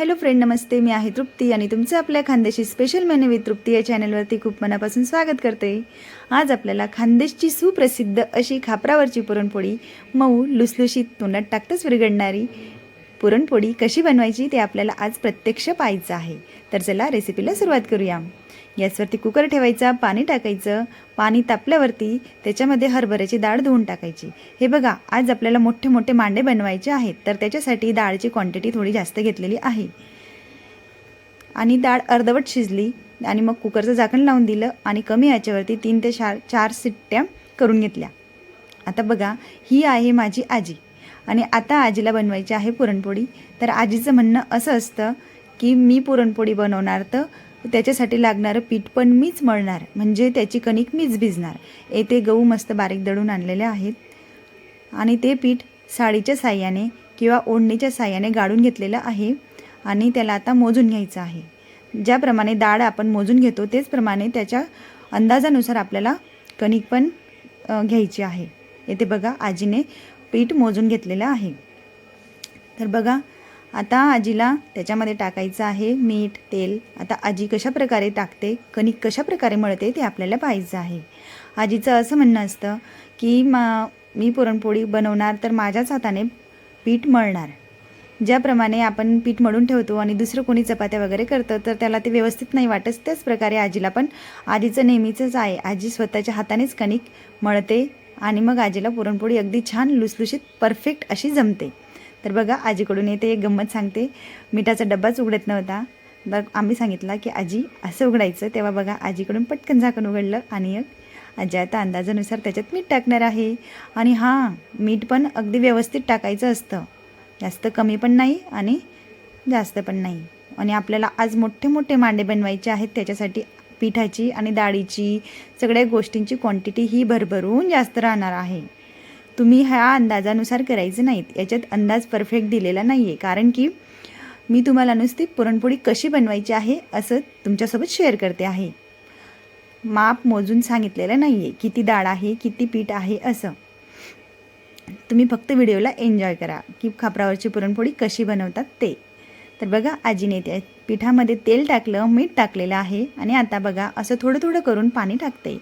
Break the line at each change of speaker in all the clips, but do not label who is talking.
Hello friend नमस्ते. मी आहे तृप्ती आणि तुमचं आपल्या Khandeshi special menu with Trupti या चॅनलवरती खूप मनापासून स्वागत करते. आज आपल्याला खानदेशची सुप्रसिद्ध अशी खापरावरची पुरणपोळी मऊ लुसलुशीत तोंडात टाकतच विरघडणारी पुरणपोळी कशी बनवायची ते आपल्याला आज प्रत्यक्ष पाहायचं आहे. तर चला रेसिपीला सुरुवात करूया. गॅसवरती कुकर ठेवायचा पाणी टाकायचं. पाणी तापल्यावरती त्याच्यामध्ये हरभऱ्याची डाळ धुवून टाकायची. हे बघा आज आपल्याला मोठे मोठे मांडे बनवायचे आहेत तर त्याच्यासाठी डाळची क्वांटिटी थोडी जास्त घेतलेली आहे. आणि डाळ अर्धवट शिजली आणि मग कुकरचं झाकण लावून दिलं आणि कमी याच्यावरती तीन ते चार चार सिट्ट्या करून घेतल्या. आता बघा ही आहे माझी आजी. आणि आता आजीला बनवायची आहे पुरणपोळी. तर आजीचं म्हणणं असं असतं की मी पुरणपोळी बनवणार तर त्याच्यासाठी लागणारं पीठ पण मीच मळणार म्हणजे त्याची कणिक मीच भिजणार. येथे गहू मस्त बारीक दळून आणलेले आहेत. आणि ते पीठ साडीच्या साह्याने किंवा ओढणीच्या साह्याने गाळून घेतलेलं आहे आणि त्याला आता मोजून घ्यायचं आहे. ज्याप्रमाणे डाळ आपण मोजून घेतो तेचप्रमाणे त्याच्या अंदाजानुसार आपल्याला कणिक पण घ्यायची आहे. येथे बघा आजीने पीठ मोजून घेतलेलं आहे. तर बघा आता आजीला त्याच्यामध्ये टाकायचं आहे मीठ तेल. आता आजी कशा प्रकारे टाकते कणिक कशा प्रकारे मळते ते आपल्याला पाहायचं आहे. आजीचं असं म्हणणं असतं की मा मी पुरणपोळी बनवणार तर माझ्याच हाताने पीठ मळणार. ज्याप्रमाणे आपण पीठ मळून ठेवतो आणि दुसरं कोणी चपात्या वगैरे करतं तर त्याला ते व्यवस्थित नाही वाटत. त्याच प्रकारे आजीला पण आजीचं नेहमीचंच आहे. आजी स्वतःच्या हातानेच कणिक मळते आणि मग आजीला पुरणपोळी अगदी छान लुसलुशीत परफेक्ट अशी जमते. तर बघा आजीकडून येते एक गंमत सांगते. मिठाचा डब्बाच उघडत नव्हता. बघ आम्ही सांगितलं की आजी असं उघडायचं. तेव्हा बघा आजीकडून पटकन झाकण उघडलं आणि एक आजी आता अंदाजानुसार त्याच्यात मीठ टाकणार आहे. आणि हां मीठ पण अगदी व्यवस्थित टाकायचं असतं. जास्त कमी पण नाही आणि जास्त पण नाही. आणि आपल्याला आज मोठे मोठे मांडे बनवायचे आहेत. त्याच्यासाठी पिठाची आणि डाळीची सगळ्या गोष्टींची क्वांटिटी ही भरभरून जास्त राहणार आहे. तुम्ही ह्या अंदाजानुसार करायचं नाहीत. याच्यात अंदाज परफेक्ट दिलेला नाही आहे कारण की मी तुम्हाला नुसती पुरणपोळी कशी बनवायची आहे असं तुमच्यासोबत शेअर करते आहे. माप मोजून सांगितलेलं नाही आहे किती डाळ आहे किती पीठ आहे असं. तुम्ही फक्त व्हिडिओला एन्जॉय करा. की खापरावरची पुरणपोळी कशी बनवतात ते. तर बघा आजीने त्या पिठामध्ये तेल टाकलं मीठ टाकलेलं आहे. आणि आता बघा असं थोडं थोडं करून पाणी टाकते.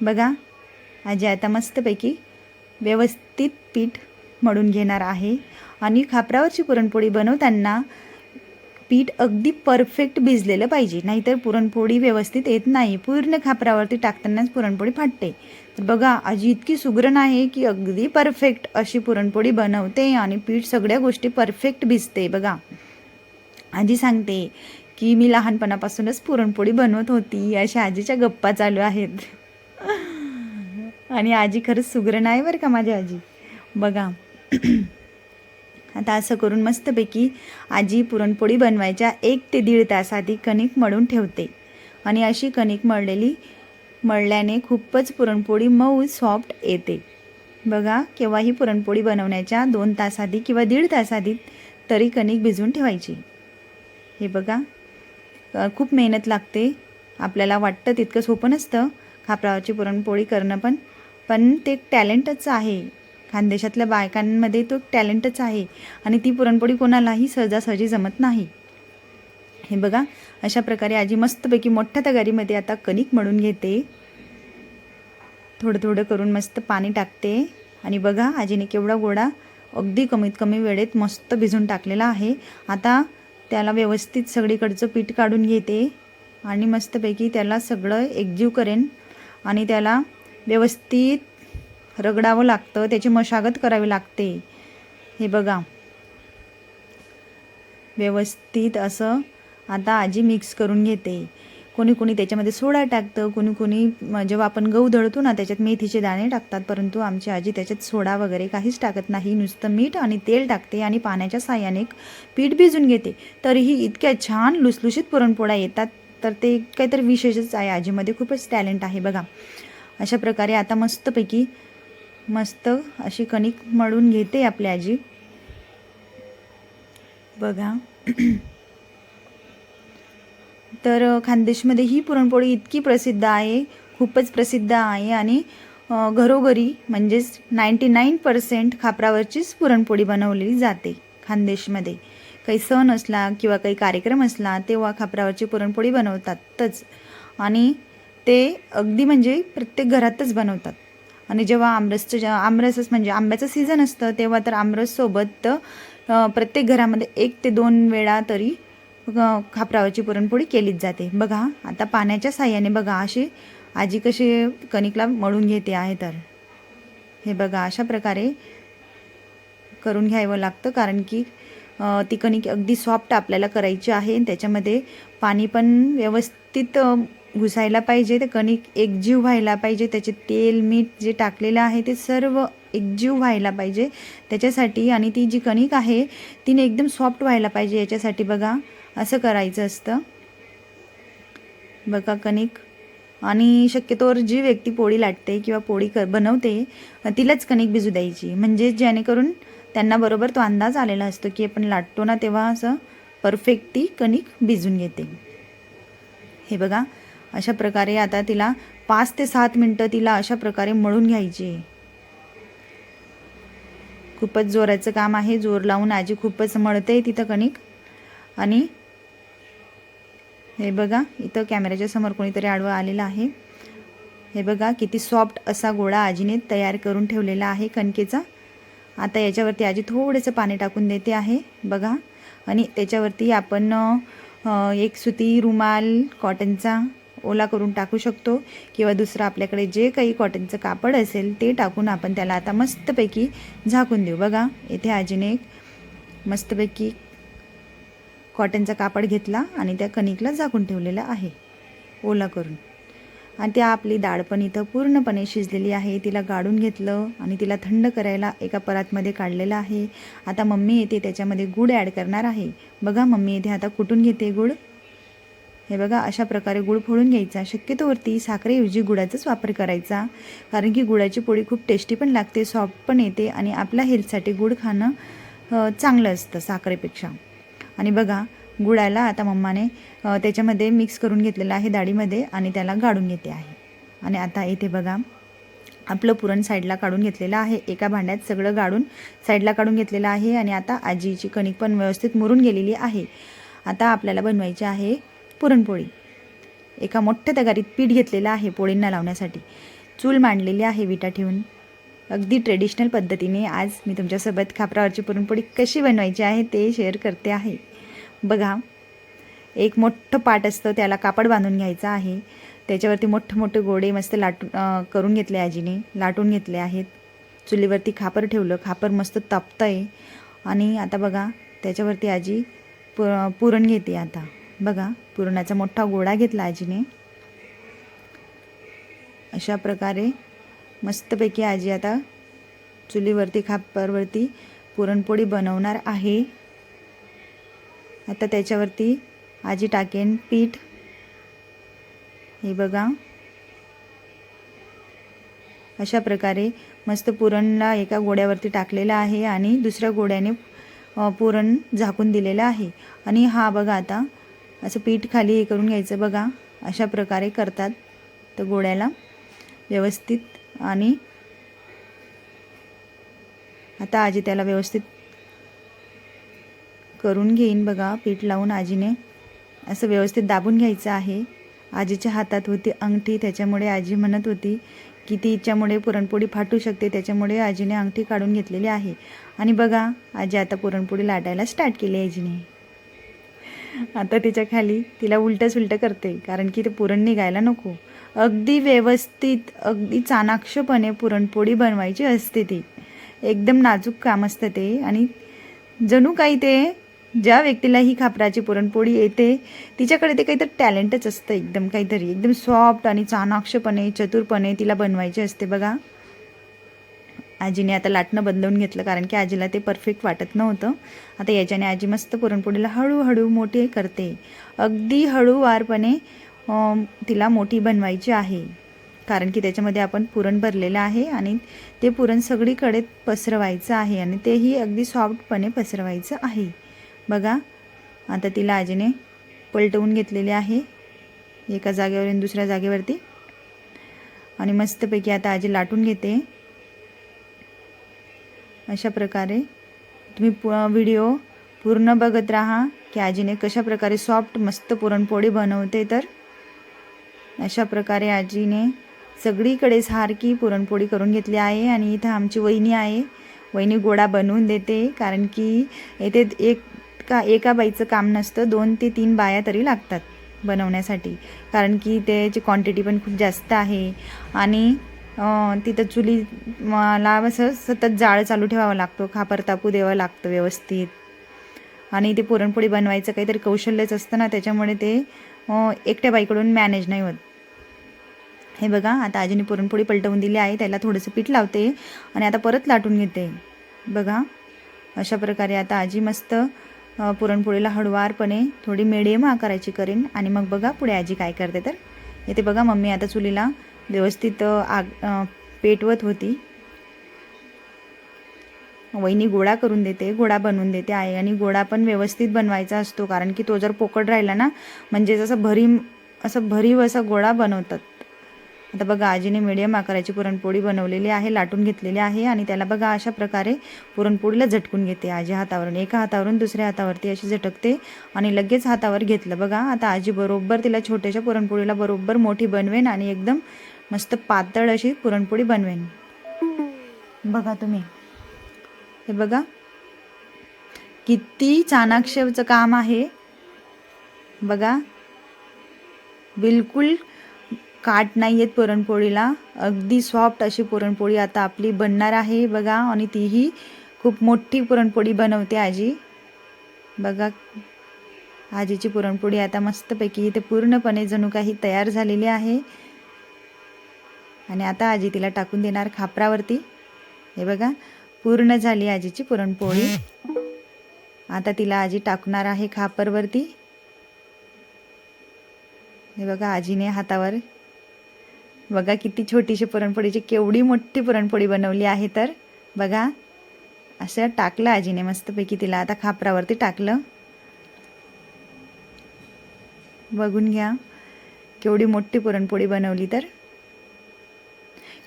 बघा आजी आता मस्तपैकी व्यवस्थित पीठ मळून घेणार आहे. आणि खापरावरची पुरणपोळी बनवताना पीठ अगदी परफेक्ट भिजलेलं पाहिजे. नाहीतर पुरणपोळी व्यवस्थित येत नाही. पूर्ण खापरावरती टाकतानाच पुरणपोळी फाटते. तर बघा आजी इतकी सुगरण आहे की अगदी परफेक्ट अशी पुरणपोळी बनवते आणि पीठ सगळ्या गोष्टी परफेक्ट भिजते. बघा आजी सांगते की मी लहानपणापासूनच पुरणपोळी बनवत होती. अशा आजीच्या गप्पा चालू आहेत. आणि आजी खरंच सुगरण आहे बरं का माझी आजी. बघा. आता असं करून मस्तपैकी आजी पुरणपोळी बनवायच्या एक ते दीड तास आधी कणिक मळून ठेवते. आणि अशी कणिक मळलेली मळल्याने खूपच पुरणपोळी मऊ सॉफ्ट येते. बघा केव्हाही पुरणपोळी बनवण्याच्या दोन तास आधी किंवा दीड तास आधी तरी कणिक भिजवून ठेवायची. हे बघा. खूप मेहनत लागते. आपल्याला वाटतं तितकं सोपं नसतं. खापरावरची पुरणपोळी करणं पण. पण ते टॅलेंटच आहे. खानदेशातल्या बायकांमध्ये तो टॅलेंटच आहे आणि ती पुरणपोळी कोणालाही सहजासहजी जमत नाही. हे बघा अशा प्रकारे आजी मस्तपैकी मोठ्या तगारीमध्ये आता कणिक मळून घेते. थोडं थोडं करून मस्त पाणी टाकते आणि बघा आजीने केवढा गोडा अगदी कमीत कमी वेळेत मस्त भिजून टाकलेला आहे. आता त्याला व्यवस्थित सगळीकडचं पीठ काढून घेते आणि मस्तपैकी त्याला सगळं एकजीव करेन आणि त्याला व्यवस्थित रगडावं लागतं त्याची मशागत करावी लागते. हे बघा. व्यवस्थित असं आता आजी मिक्स करून घेते. कोणी कोणी त्याच्यामध्ये सोडा टाकतं कोणी कोणी जेव्हा आपण गहू दळतो ना त्याच्यात मेथीचे दाणे टाकतात परंतु आमची आजी त्याच्यात सोडा वगैरे काहीच टाकत नाही. नुसतं मीठ आणि तेल टाकते आणि पाण्याच्या साह्याने पीठ भिजून घेते. तरीही इतक्या छान लुसलुशीत पुरणपोळ्या येतात तर ते काहीतरी विशेषच आहे. आजीमध्ये खूपच टॅलेंट आहे बघा. अशा प्रकारे आता मस्तपैकी मस्त अशी कणिक मळून घेते आपली आजी. बघा. तर खानदेशमध्ये ही पुरणपोळी इतकी प्रसिद्ध आहे खूपच प्रसिद्ध आहे आणि घरोघरी म्हणजेच नाईंटी नाईन पर्सेंट खापरावरचीच पुरणपोळी बनवली जाते खानदेशमध्ये. काही सण असला किंवा काही कार्यक्रम असला तेव्हा खापरावरची पुरणपोळी बनवतातच. आणि ते अगदी म्हणजे प्रत्येक घरातच बनवतात. आणि जेव्हा आमरसचं जे आमरसच म्हणजे आंब्याचं सीझन असतं तेव्हा तर आमरससोबत प्रत्येक घरामध्ये एक ते दोन वेळा तरी खापरावाची पुरणपोळी केलीच जाते. बघा आता पाण्याच्या साह्याने बघा अशी आजी कशी कणिकला मळून घेते आहे तर. हे बघा अशा प्रकारे करून घ्यावं लागतं कारण की ती कणिक अगदी सॉफ्ट आपल्याला करायची आहे त्याच्यामध्ये पाणी पण व्यवस्थित घुसायला पाहिजे ते कणिक एकजीव व्हायला पाहिजे त्याचे तेल मीठ जे टाकलेलं आहे ते सर्व एकजीव व्हायला पाहिजे. त्याच्यासाठी आणि ती जी कणिक आहे तिने एकदम सॉफ्ट व्हायला पाहिजे याच्यासाठी बघा असं करायचं असतं. बघा कणिक. आणि शक्यतोवर जी व्यक्ती पोळी लाटते किंवा पोळी क बनवते तिलाच कणिक भिजू द्यायची. म्हणजे जेणेकरून त्यांना बरोबर तो अंदाज आलेला असतो की आपण लाटतो ना तेव्हा असं परफेक्ट ती कणिक भिजून घेते. हे बघा. अशा प्रकारे आता तिला पाच ते सात मिनटं तिला अशा प्रकारे मळून घ्यायची. खूपच जोराचं काम आहे. जोर लावून आजी खूपच मळते तिथं कणिक. आणि हे बघा इथं कॅमेऱ्याच्या समोर कोणीतरी आडवं आलेलं आहे. हे बघा किती सॉफ्ट असा गोळा आजीने तयार करून ठेवलेला आहे कणकेचा. आता याच्यावरती आजी थोडंसं पाणी टाकून देते आहे बघा. आणि त्याच्यावरती आपण एक सुती रुमाल कॉटनचा ओला करून टाकू शकतो किंवा दुसरं आपल्याकडे जे काही कॉटनचं कापड असेल ते टाकून आपण त्याला आता मस्तपैकी झाकून देऊ. बघा इथे आजीने एक मस्तपैकी कॉटनचा कापड घेतला आणि त्या कणिकला झाकून ठेवलेला आहे ओला करून. आणि त्या आपली डाळ पण इथं पूर्णपणे शिजलेली आहे. तिला गाळून घेतलं आणि तिला थंड करायला एका परातमध्ये काढलेलं आहे. आता मम्मी येते त्याच्यामध्ये गुळ ॲड करणार आहे. बघा मम्मी येथे आता कुटून घेते गुड? हे बघा अशा प्रकारे गुळ फोडून घ्यायचा. शक्यतोवरती साखरेऐवजी गुळाचाच वापर करायचा. कारण की गुळाची पोळी खूप टेस्टी पण लागते सॉफ्ट पण येते आणि आपल्या हेल्थसाठी गुळ खाणं चांगलं असतं साखरेपेक्षा. आणि बघा गुळाला आता मम्माने त्याच्यामध्ये मिक्स करून घेतलेलं आहे डाळीमध्ये आणि त्याला गाळून घेते आहे. आणि आता इथे बघा आपलं पुरण साईडला काढून घेतलेलं आहे. एका भांड्यात सगळं गाळून साईडला काढून घेतलेलं आहे. आणि आता आजीची कणिक पण व्यवस्थित मुरून गेलेली आहे. आता आपल्याला बनवायची आहे पुरणपोळी. एका मोठ्या तगारीत पीठ घेतलेलं आहे पोळींना लावण्यासाठी. चूल मांडलेली आहे विटा ठेवून. अगदी ट्रेडिशनल पद्धतीने आज मी तुमच्यासोबत खापरावरची पुरणपोळी कशी बनवायची आहे ते शेअर करते आहे. बघा एक मोठं पाट असतं त्याला कापड बांधून घ्यायचं आहे. त्याच्यावरती मोठे मोठे गोडे मस्त लाटून करून घेतले आजीने लाटून घेतले आहेत. चुलीवरती खापर ठेवलं खापर मस्त तापतं आहे आणि आता बघा त्याच्यावरती आजी पु पुरण घेते आता. बघा पुरणाचा मोठा गोळा घेतला आजीने. अशा प्रकारे मस्तपैकी आजी आता चुलीवरती खापरवरती पुरणपोळी बनवणार आहे. आता त्याच्यावरती आजी टाकेन पीठ. हे बघा. अशा प्रकारे मस्त पुरणला एका गोड्यावरती टाकलेलं आहे आणि दुसऱ्या गोड्याने पुरण झाकून दिलेलं आहे. आणि हा बघा आता असं पीठ खाली हे करून घ्यायचं बघा. अशा प्रकारे करतात. तर गोड्याला व्यवस्थित आणि आता आजी त्याला व्यवस्थित करून घेईन बघा. पीठ लावून आजीने असं व्यवस्थित दाबून घ्यायचं आहे. आजीच्या हातात होती अंगठी. त्याच्यामुळे आजी म्हणत होती की ती हिच्यामुळे पुरणपोळी फाटू शकते. त्याच्यामुळे आजीने अंगठी काढून घेतलेली आहे. आणि बघा आजी आता पुरणपोळी लाटायला स्टार्ट केली आजीने. आता तिच्या खाली तिला उलटं सुलटं करते कारण की ते पुरण निघायला नको. अगदी व्यवस्थित अगदी चाणाक्षपणे पुरणपोळी बनवायची असते ती. एकदम नाजूक काम असतं ते. आणि जणू काही ते ज्या व्यक्तीला ही खापराची पुरणपोळी येते तिच्याकडे ते काहीतरी टॅलेंटच असतं एकदम काहीतरी. एकदम सॉफ्ट आणि चाणाक्षपणे चतुरपणे तिला बनवायची असते बघा. आजीने आता लाटणं बदलवून घेतलं कारण की आजीला ते परफेक्ट वाटत नव्हतं. आता याच्याने आजी मस्त पुरणपोळीला हळूहळू मोठी करते. अगदी हळूवारपणे तिला मोठी बनवायची आहे. कारण की त्याच्यामध्ये आपण पुरण भरलेलं आहे आणि ते पुरण सगळीकडे पसरवायचं आहे आणि तेही अगदी सॉफ्टपणे पसरवायचं आहे. बघा आता तिला आजीने पलटवून घेतलेले आहे एका जागेवरून दुसऱ्या जागेवरती. आणि मस्तपैकी आता आजी लाटून घेते. अशा प्रकारे तुम्ही पु व्हिडिओ पूर्ण बघत राहा की आजीने कशाप्रकारे सॉफ्ट मस्त पुरणपोळी बनवते तर. अशा प्रकारे आजीने सगळीकडे सारखी पुरणपोळी करून घेतली आहे आणि इथं आमची वहिनी आहे. वहिनी गोडा बनवून देते कारण की येथे एक का एका बाईचं काम नसतं दोन ते तीन बाया तरी लागतात बनवण्यासाठी. कारण की त्याची क्वांटिटी पण खूप जास्त आहे. आणि तिथं चुली मला असं सतत जाळ चालू ठेवावं लागतो खापर तापू द्यावं लागतं व्यवस्थित. आणि ते पुरणपोळी बनवायचं काहीतरी कौशल्यच असतं ना त्याच्यामुळे ते एकट्या बाईकडून मॅनेज नाही होत. हे बघा आता आजीने पुरणपोळी पलटवून दिली आहे त्याला थोडंसं पीठ लावते आणि आता परत लाटून घेते. बघा अशा प्रकारे आता आजी मस्त पुरणपोळीला हळुवारपणे थोडी मिडियम आकाराची करेन आणि मग बघा पुढे आजी काय करते तर. येते बघा मम्मी आता चुलीला व्यवस्थित आग पेटवत होती. वहिनी गोळा करून देते गोळा बनवून देते आहे आणि गोळा पण व्यवस्थित बनवायचा असतो कारण की तो जर पोकळ राहिला ना म्हणजे जसं भरीव असं भरीव असा गोळा बनवतात. आता बघा आजीने मिडियम आकाराची पुरणपोळी बनवलेली आहे लाटून घेतलेली आहे आणि त्याला बघा अशा प्रकारे पुरणपोळीला झटकून घेते. आजी हातावरून एका हातावरून दुसऱ्या हातावरती अशी झटकते आणि लगेच हातावर घेतलं. बघा आता आजी बरोबर तिला छोट्याशा पुरणपोळीला बरोबर मोठी बनवेन आणि एकदम मस्त पातळ अशी पुरणपोळी बनवेन. बघा तुम्ही. हे बघा. किती चाणाक्षचं काम आहे. बघा. बिलकुल काट नाही आहेत पुरणपोळीला. अगदी सॉफ्ट अशी पुरणपोळी आता आपली बनणार आहे बघा. आणि तीही खूप मोठी पुरणपोळी बनवते आजी. बघा. आजीची पुरणपोळी आता मस्तपैकी इथे पूर्णपणे जणू काही तयार झालेली आहे. आणि आता आजी तिला टाकून देणार खापरावरती. हे बघा पूर्ण झाली आजीची पुरणपोळी. आता तिला आजी टाकणार आहे खापरवरती. हे बघा आजीने हातावर. बघा किती छोटीशी पुरणपोळीची केवढी मोठी पुरणपोळी बनवली आहे तर. बघा असं टाकलं आजीने मस्तपैकी तिला आता खापरावरती टाकलं. बघून घ्या केवढी मोठी पुरणपोळी बनवली तर.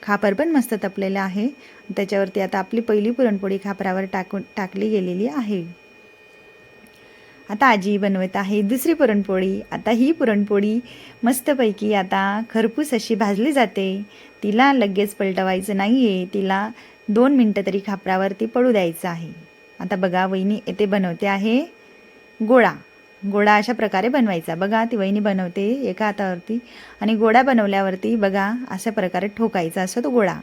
खापर पण मस्त तपलेलं आहे. त्याच्यावरती आता आपली पहिली पुरणपोळी खापरावर टाकून टाकली गेलेली आहे. आता आजी बनवत आहे दुसरी पुरणपोळी. आता ही पुरणपोळी मस्तपैकी आता खरपूस अशी भाजली जाते. तिला लगेच पलटवायचं नाही आहे तिला दोन मिनटं तरी खापरावरती पडू द्यायचं आहे. आता बघा वहिनी येथे बनवते आहे गोळा. गोळा अशा प्रकारे बनवायचा. बघा ती वहिनी बनवते एका हातावरती आणि गोडा बनवल्यावरती बघा अशा प्रकारे ठोकायचा असतो तो गोळा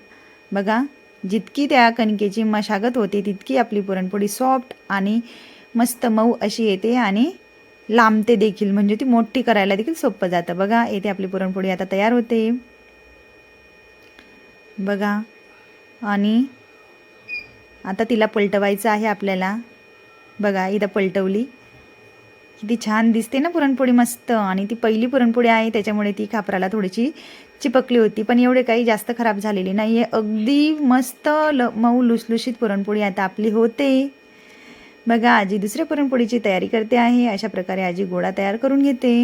बघा जितकी त्या कणकेची मशागत होते तितकी आपली पुरणपोळी सॉफ्ट आणि मस्त मऊ अशी येते आणि लांबते देखील. म्हणजे ती मोठी करायला देखील सोपं जातं. बघा येते आपली पुरणपोळी. आता तयार होते. बघा आणि आता तिला पलटवायचं आहे आपल्याला. बघा इथं पलटवली. किती छान दिसते ना पुरणपोळी मस्त. आणि ती पहिली पुरणपोळी आहे त्याच्यामुळे ती खापराला थोडीशी चिपकली होती. पण एवढे काही जास्त खराब झालेली नाही आहे अगदी मस्त ल मऊ लुसलुशीत पुरणपोळी आता आपली होते. बघा आजी दुसऱ्या पुरणपोळीची तयारी करते आहे. अशा प्रकारे आजी गोळा तयार करून घेते.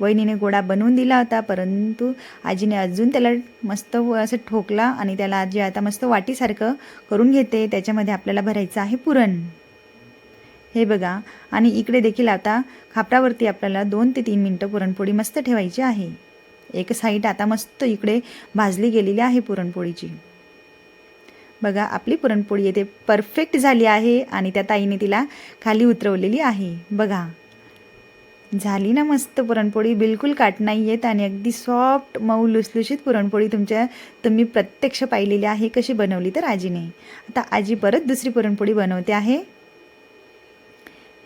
वहिनीने गोळा बनवून दिला होता परंतु आजीने अजून त्याला मस्त असं ठोकला आणि त्याला आजी आता मस्त वाटीसारखं करून घेते. त्याच्यामध्ये आपल्याला भरायचं आहे पुरण. हे बघा आणि इकडे देखील आता खापरावरती आपल्याला दोन ते तीन मिनटं पुरणपोळी मस्त ठेवायची आहे. एक साईड आता मस्त इकडे भाजली गेलेली आहे पुरणपोळीची. बघा आपली पुरणपोळी येथे परफेक्ट झाली आहे आणि त्या ताईने तिला खाली उतरवलेली आहे. बघा. झाली ना मस्त पुरणपोळी? बिलकुल काट नाही येत आणि अगदी सॉफ्ट मऊ लुसलुशीत पुरणपोळी तुमच्या तुम्ही प्रत्यक्ष पाहिलेली आहे कशी बनवली तर आजीने. आता आजी परत दुसरी पुरणपोळी बनवते आहे.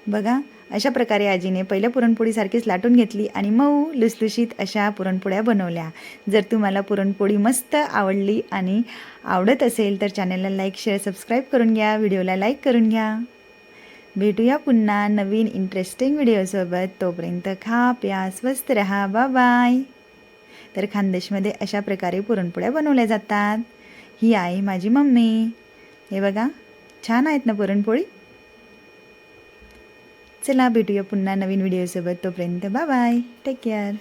बघा अशा प्रकारे आजीने पहिल्या पुरणपोळीसारखीच लाटून घेतली आणि मऊ लुसलुशीत अशा पुरणपोळ्या बनवल्या. जर तुम्हाला पुरणपोळी मस्त आवडली आणि आवडत असेल तर चॅनलला लाईक शेअर सबस्क्राईब करून घ्या. व्हिडिओला लाईक करून घ्या. भेटूया पुन्हा नवीन इंटरेस्टिंग व्हिडिओसोबत. तोपर्यंत खा प्या स्वस्त रहा. बा बाय तर खानदेशमध्ये अशा प्रकारे पुरणपोळ्या बनवल्या जातात. ही आहे माझी मम्मी. हे बघा छान आहेत ना पुरणपोळी? चला भेटूया पुन्हा नवीन व्हिडिओसोबत तोपर्यंत बाय बाय टेक केअर